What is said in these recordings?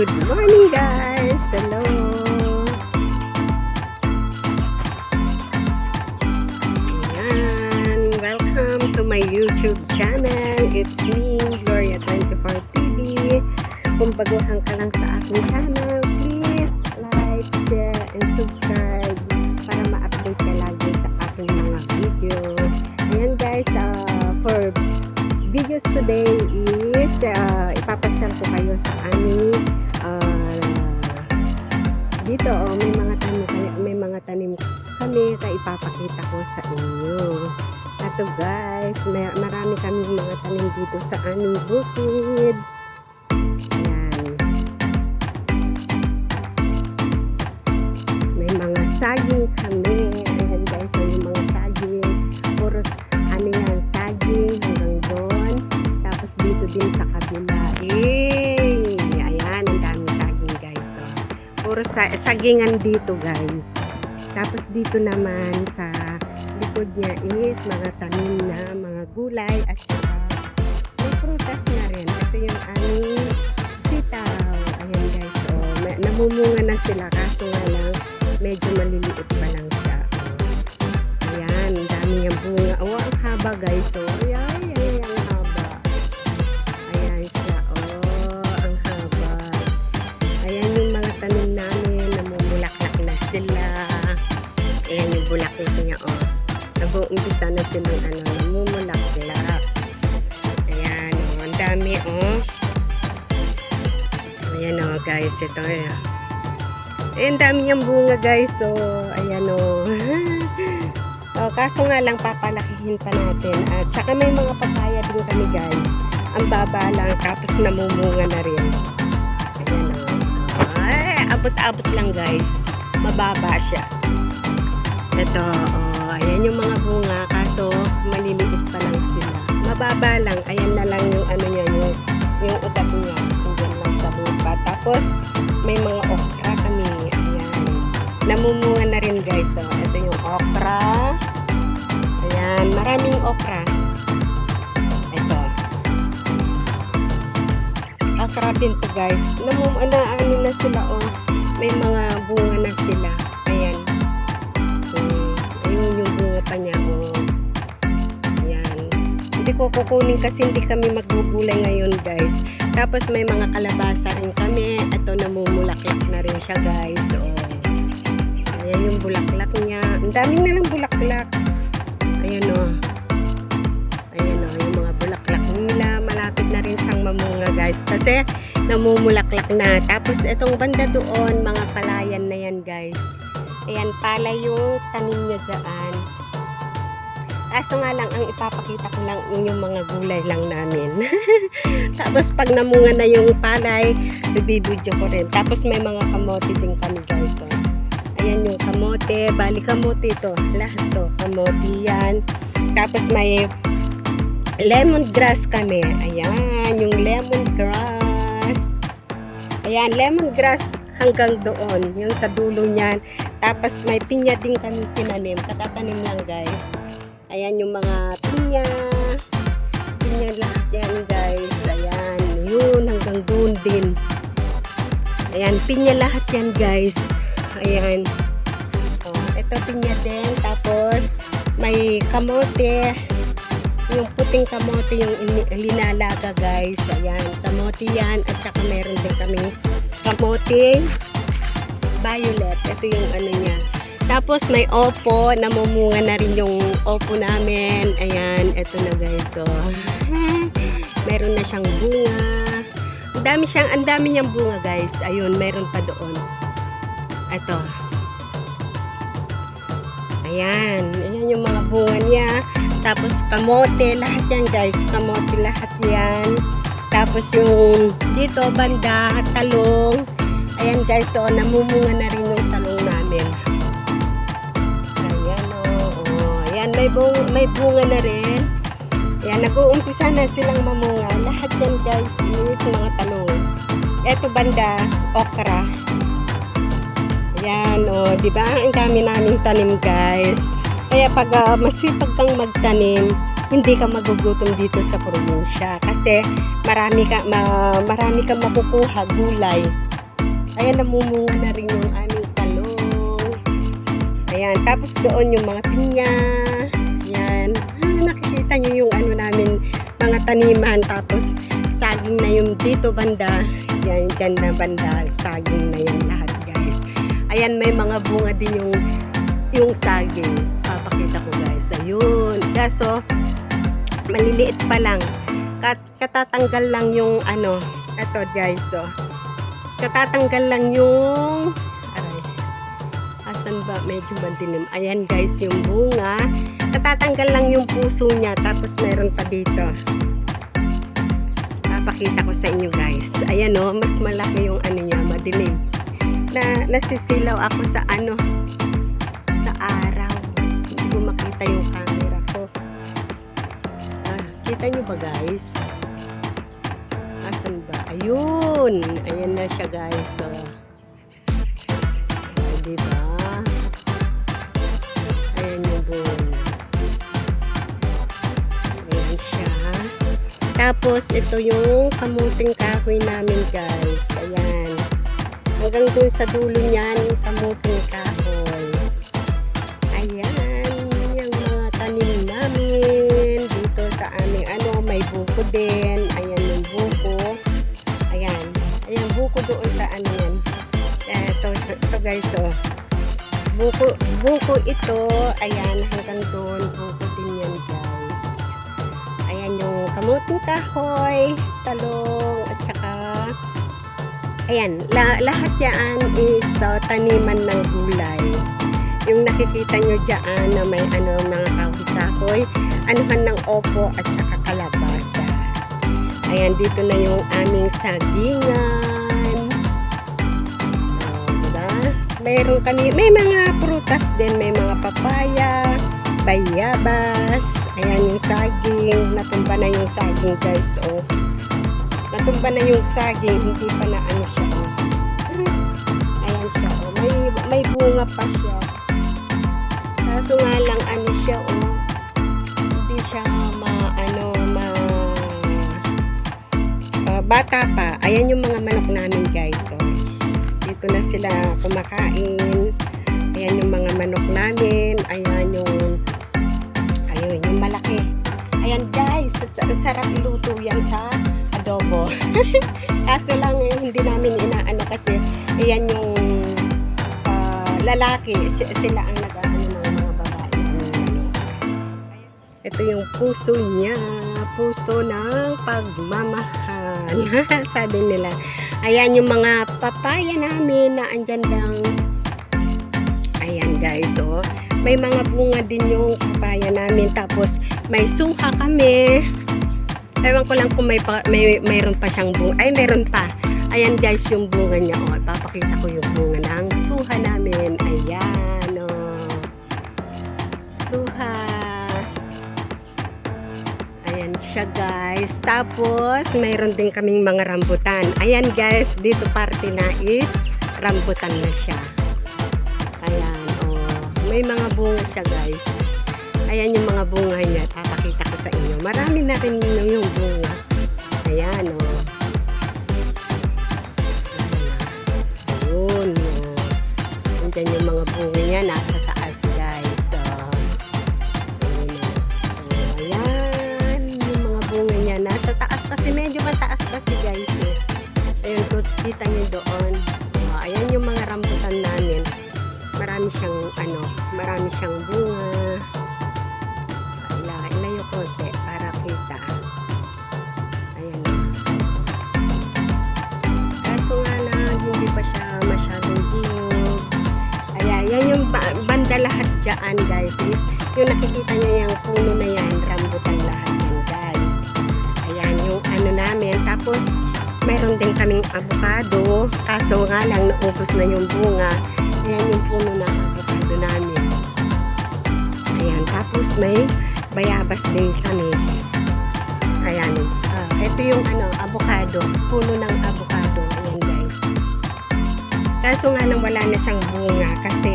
Good morning guys! Hello! Sa inyo. Ato guys, may, marami kami mga tanim dito sa aming bukid. Ayan. May mga saging kami. Ayan guys, may mga saging. Puro ano yan, saging hanggang doon. Tapos dito din sa kabila. Eh, ayan, ang daming saging guys. So, puro sa sagingan dito guys. Tapos dito naman sa likod niya is mga tanim na mga gulay at saka may prutas na rin. Ito yung aming sitaw. Ayan guys. So, may, namumunga na sila kaso nga lang medyo maliliit pa lang siya. Ayan, ang dami niyang bunga. Oh, ang haba guys. So, ayan, ayan, ang haba. Ayan siya. Oh, ang haba. Ayan yung mga tanim namin. Namumulaklak na sila. Nag-uumpisa na sila. Ano, namumulaklak. Ayan. Oh, ang dami. Oh. Ayan oh, guys. Ito eh. Eh, ang dami niyang bunga guys. So, ayan oh. oh, kaso nga lang papalakihin pa natin. At saka may mga papaya din kami guys. Ang baba lang. Tapos namumunga na rin. Ayan oh. Ay, abot-abot lang guys. Mababa siya. Ito, oh, ayan yung mga bunga. Kaso, maliliit pa lang sila. Mababa lang. Ayan na lang yung ano niya, yung, yung ugat niya. Diyan lang sa lupa. Tapos, may mga okra kami. Ayan. Namumunga na rin guys. So, ito yung okra. Ayan. Maraming okra. Ito. Okra din to guys. Namum na, ano na sila oh. May mga bunga na sila. Ayan. Ko kukunin kasi hindi kami magbubulay ngayon guys. Tapos may mga kalabasa rin kami. Ito namumulaklak na rin siya guys. So, ayan yung bulaklak niya. Ang daming nalang bulaklak. Ayan o. Oh. Ayan o. Oh, yung mga bulaklak nila. Malapit na rin siyang mamunga guys. Kasi namumulaklak na. Tapos itong banda doon, mga palayan na yan guys. Ayan, pala yung tanim niya dyan. Kaso nga lang, ang ipapakita ko lang yung mga gulay lang namin. Tapos pag namunga na yung palay, bibidyo ko rin. Tapos may mga kamote din kami guys. So, ayan yung kamote. Bali kamote ito. Lahat to. Kamote yan. Tapos may lemongrass kami. Ayan, yung lemongrass. Ayan, lemongrass hanggang doon. Yung sa dulo niyan. Tapos may pinya din kami tinanim. Katatanim lang guys. Ayan yung mga pinya. Pinya lahat yan guys. Ayan. Yun hanggang doon din. Ayan. Pinya lahat yan guys. Ayan. Oh, ito pinya din. Tapos may kamote. Yung puting kamote yung linalaga guys. Ayan. Kamote yan. At saka meron din kami kamote violet. Ito yung ano niya. Tapos may opo, namumunga na rin yung opo namin. Ayan, eto na guys. So, meron na siyang bunga. Ang dami siyang, ang dami niyang bunga guys. Ayun, meron pa doon. Ito. Ayan, ayan yung mga bunga niya. Tapos kamote, lahat yan guys. Kamote lahat yan. Tapos yung dito, banda, talong. Ayan guys, so namumunga na rin may, bung may bunga na rin. Ayan, nag-uumpisa na silang mamunga. Lahat yan guys is mga talong. Eto banda, okra. Ayan o, oh, di ba? Ang dami naming tanim guys. Kaya pag uh, masipag kang magtanim, hindi ka magugutom dito sa probinsya kasi marami ka ma, marami kang makukuha gulay. Ayan namumunga na rin yung aming talong. Ayan, tapos doon yung mga pinya. Nakikita nyo yung ano namin mga taniman tapos saging na yung dito banda. Yan, dyan na banda. Saging na yan lahat guys. Ayan, may mga bunga din yung yung saging. Papakita ko guys. Ayun. Kaso, maliliit pa lang. Kat katatanggal lang yung ano. Ito guys. So, katatanggal lang yung. Asan ba? Medyo madilim. Ayan guys, yung bunga. Katatanggal lang yung puso niya. Tapos meron pa dito. Papakita ko sa inyo guys. Ayan o, mas malaki yung ano niya, madilim. Na, nasisilaw ako sa ano, sa araw. Hindi ko makita yung camera ko. Ah, kita nyo ba guys? Asan ba? Ayun! Ayan na siya guys. So, ah, diba? Tapos, ito yung kamuting kahoy namin, guys. Ayan. Hanggang dun sa dulo niyan, kamuting kahoy. Ayan. Yung mga tanim namin. Dito sa aming, ano, may buko din. Ayan yung buko. Ayan. Ayan, buko doon sa ano yan. Ito, ito, ito guys, oh. Buko, buko ito. Ayan, hanggang doon. Buko. Yung kamuting kahoy, talong, at saka ayan, la, lahat yan is uh, taniman ng gulay. Yung nakikita nyo dyan na may ano mga kahoy-kahoy, anuhan ng opo at saka kalabasa. Ayan, dito na yung aming sagingan. Oh, diba? Mayroon kami, may mga prutas din, may mga papaya, bayabas, ayan yung saging, natumba na yung saging guys, oh. Natumba na yung saging, hindi pa na ano siya, oh. Ayan siya, oh. May, may bunga pa siya. Kaso nga lang, ano siya, oh. Hindi siya ma, ano, ma, ah, bata pa. Ayan yung mga manok namin guys, oh. Dito na sila kumakain. Ayan yung mga manok namin. Ayan yung ayun, yung malaki. Ayan guys, sa- sarap iluto yan sa adobo. Kaso lang eh, hindi namin inaano kasi ayan yung ah, lalaki, si- sila ang nag-ano ng mga babae. Ito yung puso niya, puso ng pagmamahal. Sabi nila. Ayan yung mga papaya namin na andyan lang. Ayan guys, oh. May mga bunga din yung papaya namin. Tapos may suha kami. Ewan ko lang kung may, pa, may mayroon pa siyang bunga. Ay, meron pa. Ayan guys yung bunga niya. Oh. Papakita ko yung bunga ng suha namin. Ayan, oh. Suha. Ayan siya guys. Tapos, mayroon din kaming mga rambutan. Ayan guys, dito parte na is rambutan na siya. Oh. May mga bunga siya guys. Ayan yung mga bunga niya. Papakita ko sa inyo. Marami na rin yung, bunga. Ayan, oh. Ayan. Ayun, oh. Andyan yung mga bunga niya. Nasa siyang bunga. Ila, ilayo konti para kita. Ayan. Kaso nga lang, hindi pa siya masyadong hinog. Ayan, yan yung ba- banda lahat dyan guys. Is, yung nakikita niyo yung puno na yan, rambutan lahat yan guys. Ayan, yung ano namin. Tapos, mayroon din kaming avocado. Kaso nga lang, naubos na yung bunga. Ayan yung puno ng avocado namin. Tapos may bayabas din kami. Ayan. ah, ito yung ano, avocado. Puno ng avocado. Ayan guys. Kaso nga lang wala na siyang bunga kasi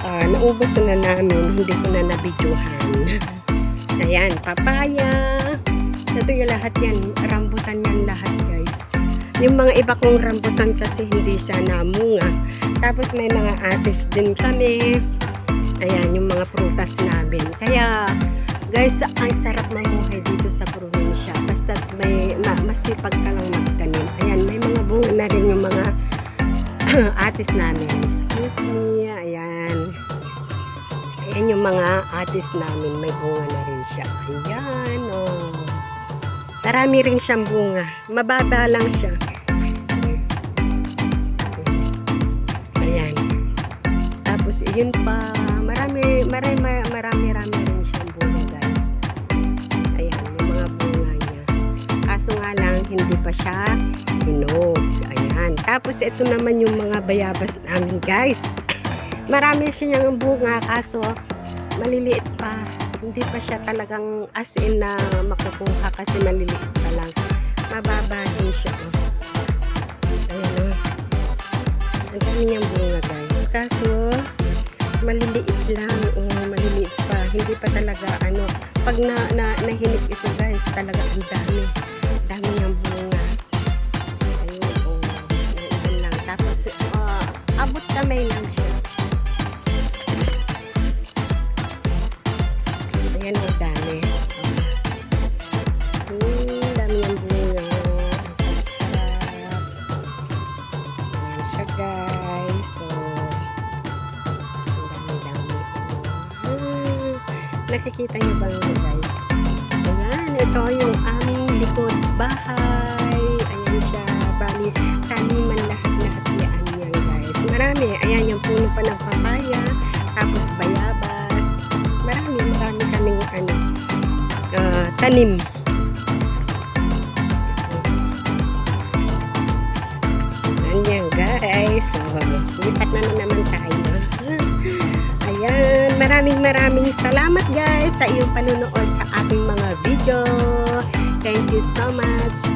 ah, naubos na namin. Hindi ko na nabidyohan. Ayan, papaya. Ito yung lahat yan. Rambutan yan lahat guys. Yung mga iba kong rambutan kasi hindi siya namunga. Tapos may mga atis din kami. Ayan, yung mga prutas namin. Kaya, guys, ang sarap mamuhay dito sa probinsya. Basta may ma, masipag ka lang magtanim. Ayan, may mga bunga na rin yung mga atis namin. Excuse me. Ayan. Ayan yung mga atis namin. May bunga na rin siya. Ayan, oh. Marami rin siyang bunga. Mababa lang siya. Ayan. Tapos, yun pa. Marami, marami, marami, rin siyang bunga, guys. Ayan, yung mga bunga niya. Kaso nga lang, hindi pa siya hinog. Ayan. Tapos, ito naman yung mga bayabas namin, guys. Marami siyang bunga, kaso maliliit pa. Hindi pa siya talagang as in na makukuha kasi maliliit pa lang. Mababa siya. Oh. Ayan o. Ang dami niyang bunga guys. Kaso, maliliit lang. Oh, maliliit pa. Hindi pa talaga ano. Pag na, na, nahinig ito guys, talaga ang dami. Dami niyang bunga. Ayun, oh. Ayun lang. Tapos, ah, abot kamay lang siya. Marami. Ayan yung puno pa ng papaya. Tapos bayabas. Marami, marami kaming ano, ah, tanim. Ayan guys. So, lipat na, na naman tayo. Ayan, maraming maraming salamat guys sa iyong panunood sa aking mga video. Thank you so much.